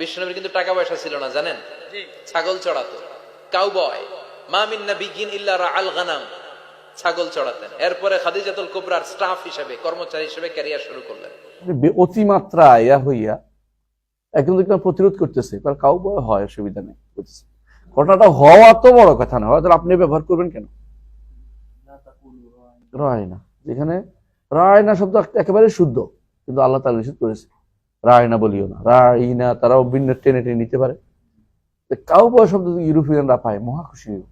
বিষ্ণুনবীর কিন্তু টাকা পয়সা ছিল না জানেন? ছাগল চড়াতো। কাউবয় মামিন নাবিগিন ইল্লা আল গানাম। ছাগল চড়াতেন। এরপরে খাদিজাতুল কুবরার স্টাফ হিসেবে কর্মচারী হিসেবে ক্যারিয়ার শুরু করলেন। অতিমাত্রা ইয়া হইয়া একদম দেখলাম প্রতিরোধ করতেছে কারণ কাউ বয় হয় অসুবিধা নেই ঘটনাটা হওয়া তো বড় কথা না আপনি ব্যবহার করবেন কেন? রায় না যেখানে রায় না শব্দ একেবারে শুদ্ধ কিন্তু আল্লাহ তালা নিষেধ করেছে। রায় না বলিও না। রায় না, তারাও ভিন্ন টেনে টেনে নিতে পারে। কাউ বয় শব্দ ইউরোপিয়ানরা পায়, মহা খুশি হইব।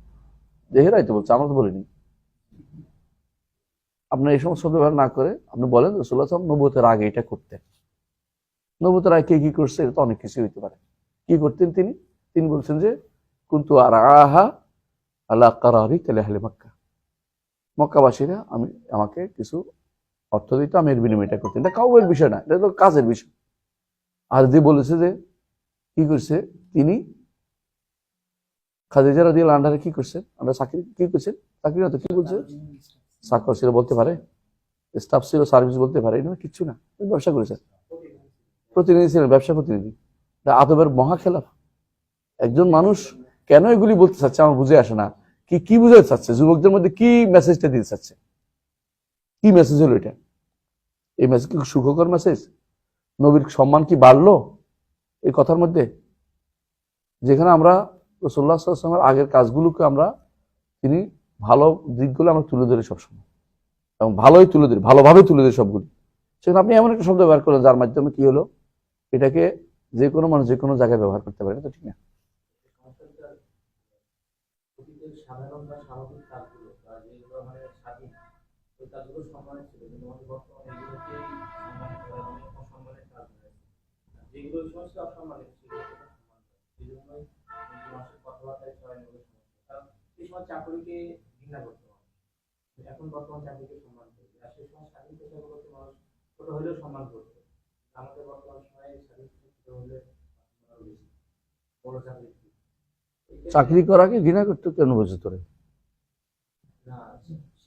দেহেরাই তো বলছে, আমরা তো বলিনি। আপনার এই সমস্ত ব্যবহার না করে, আপনি বলেন রসুল্লাহ নবতের আগে এটা করতেন। নবতের আগে কে কি করছে এটা তো অনেক কিছু হইতে পারে। কি করতেন তিনি? তিনি বলছেন যে, কিন্তু আর আহা আল্লাহ কারি তেলে হালে মক্কা। মক্কাবাসীরা আমি, আমাকে কিছু অর্থ দিত, আমি এর বিনিময়টা করতেন। এটা কাউয়ের বিষয় না, এটা তো কাজের বিষয়। আর যে বলেছে যে, কি করছে? তিনি খাদিজা রাদি আন্ডারে কি করছেন? আমরা চাকরি কি করছেন? চাকরি না তো কি বলছে? চাকর ছিল বলতে পারে। স্টাফ ছিল, সার্ভিস বলতে পারে। এটা কিচ্ছু না। ব্যবসা করেছেন। প্রতিনিধি ছিলেন, ব্যবসা প্রতিনিধি। আদবের মহা খেলাফ। একজন মানুষ কেন এগুলি বলতে চাচ্ছে আমার বুঝে আসে না। কি কি বুঝাতে চাচ্ছে? যুবকদের মধ্যে কি মেসেজটা দিতে চাচ্ছে? কি মেসেজ হলো এটা? এই মেসেজ কি সুখকর মেসেজ নবীর সম্মান কি বাড়লো? এই কথার মধ্যে যেখানে আমরা রসোল্লা সাল্লামের আগের কাজগুলোকে আমরা তিনি ভালো দিকগুলো আমরা তুলে ধরি সবসময় এবং ভালোই তুলে ধরি, ভালোভাবে তুলে ধরি সবগুলি। সেখানে আপনি এমন একটা শব্দ ব্যবহার করেন যার মাধ্যমে কি হলো? এটাকে যে কোনো মানুষ যে কোনো জায়গায় ব্যবহার করতে পারে, এটা ঠিক না। সাধারণ যেগুলো ওই সময় ছিল অসম্মানের সেগুলো সম্মান এই জন্যই কিন্তু মানুষের কথাবার্তায় চয়ন হলো কারণ এই সময় চাকরিকে ঘৃণা করতে এখন বর্তমান চাকরিকে সম্মান করে আর সেই সময় স্বাধীন পেশাগুলোকে মানুষ ছোট হলেও সম্মান করতো আমাদের বর্তমান সময়ে স্বাধীন পেশা হলে বড় চাকরি চাকরি করাকে ঘৃণা করতে কেন বোঝে তোরে?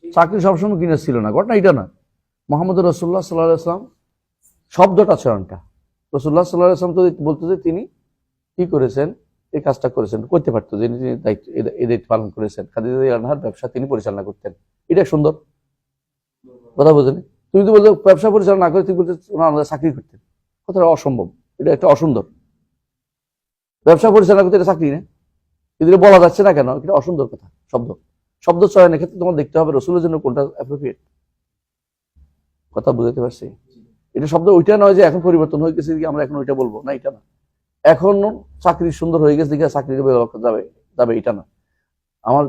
চাকরি সবসময় ঘৃণা ছিল না। ঘটনা এটা না। মোহাম্মদ রসুল্লাহ সাল্লাহ আসলাম শব্দটা চয়নটা রসুল্লাহ সাল্লাহ আসলাম তো বলতে যে তিনি কি করেছেন? এই কাজটা করেছেন, করতে পারতো যে তিনি দায়িত্ব এই- দায়িত্ব পালন করেছেন। খাদিজা আনহার ব্যবসা তিনি পরিচালনা করতেন। এটা সুন্দর। কথা বোঝেন? তুমি তো বলছো ব্যবসা পরিচালনা করে তুমি বলছো ওনারা চাকরি করতেন। কথাটা অসম্ভব। এটা একটা অসুন্দর। ব্যবসা পরিচালনা করতে এটা চাকরি না। কিন্তু বলা যাচ্ছে না কেন? এটা অসুন্দর কথা, শব্দ। শব্দ চয়নের ক্ষেত্রে তোমার দেখতে হবে, রসুলের জন্য কোনটা অ্যাপ্রোপ্রিয়েট কথা বুঝাতে পারছি? এটা শব্দ ওইটা নয় যে এখন পরিবর্তন হয়ে গেছে যে আমরা এখন ওইটা বলবো না এটা না এখন চাকরি সুন্দর হয়ে গেছে দেখে চাকরি যাবে যাবে এটা না আমার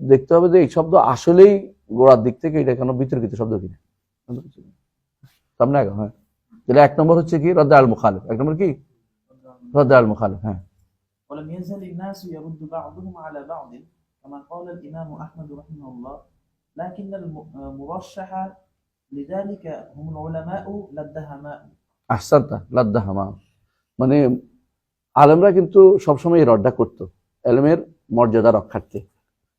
দেখতে হবে যে এই শব্দ আসলেই গোড়ার দিক থেকে এটা কেন বিতর্কিত শব্দ কিনা সামনে আগে হ্যাঁ তাহলে এক নম্বর হচ্ছে কি রদ্দা আল মুখালিফ এক নম্বর কি রদ্দা আল মুখালিফ হ্যাঁ ولم يزل الناس يرد بعضهم على بعض كما قال الإمام أحمد رحمه الله لكن المرشح لذلك هم العلماء لا الدهماء আহসানটা লাদ্দা হামা মানে আলেমরা কিন্তু সবসময় এই রডটা করতো এলমের মর্যাদা রক্ষার্থে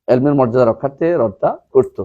এলমের মর্যাদা রক্ষার্থে রডটা করতো